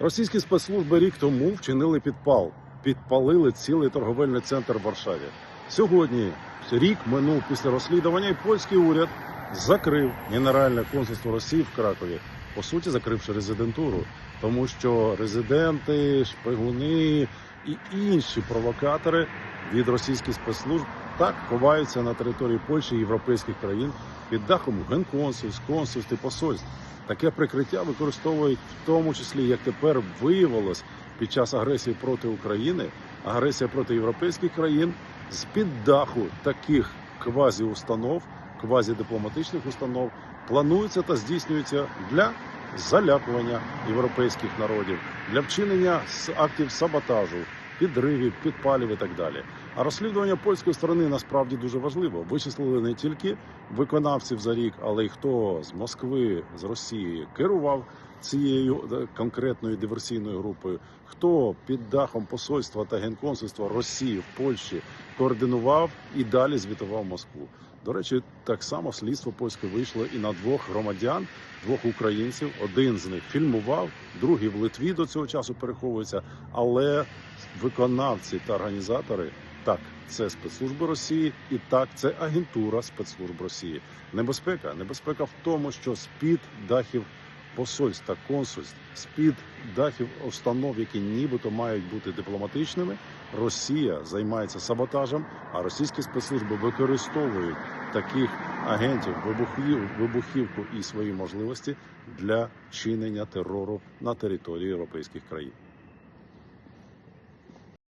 Російські спецслужби рік тому вчинили підпал, підпалили цілий торговельний центр в Варшаві. Сьогодні рік минув після розслідування, і польський уряд закрив Генеральне консульство Росії в Кракові, по суті, закривши резидентуру, тому що резиденти, шпигуни і інші провокатори від російських спецслужб так ховаються на території Польщі і європейських країн під дахом генконсульств, консульств і посольств. Таке прикриття використовують в тому числі, як тепер виявилось під час агресії проти України, агресія проти європейських країн з під даху таких квазіустанов, квазідипломатичних установ планується та здійснюється для залякування європейських народів, для вчинення актів саботажу, підривів, підпалів і так далі. А розслідування польської сторони насправді дуже важливо. Вичислили не тільки виконавців за рік, але й хто з Москви, з Росії керував цією е, конкретною диверсійною групою, хто під дахом посольства та генконсульства Росії в Польщі координував і далі звітував Москву. До речі, так само слідство польське вийшло і на двох громадян, двох українців. Один з них фільмував, другий в Литві до цього часу переховується. Але виконавці та організатори так, це спецслужби Росії, і так, це агентура спецслужб Росії. Небезпека, небезпека в тому, що з під дахів посольств та консульств, з під дахів установ, які нібито мають бути дипломатичними, Росія займається саботажем, а російські спецслужби використовують таких агентів, вибухів, вибухівку і свої можливості для чинення терору на території європейських країн.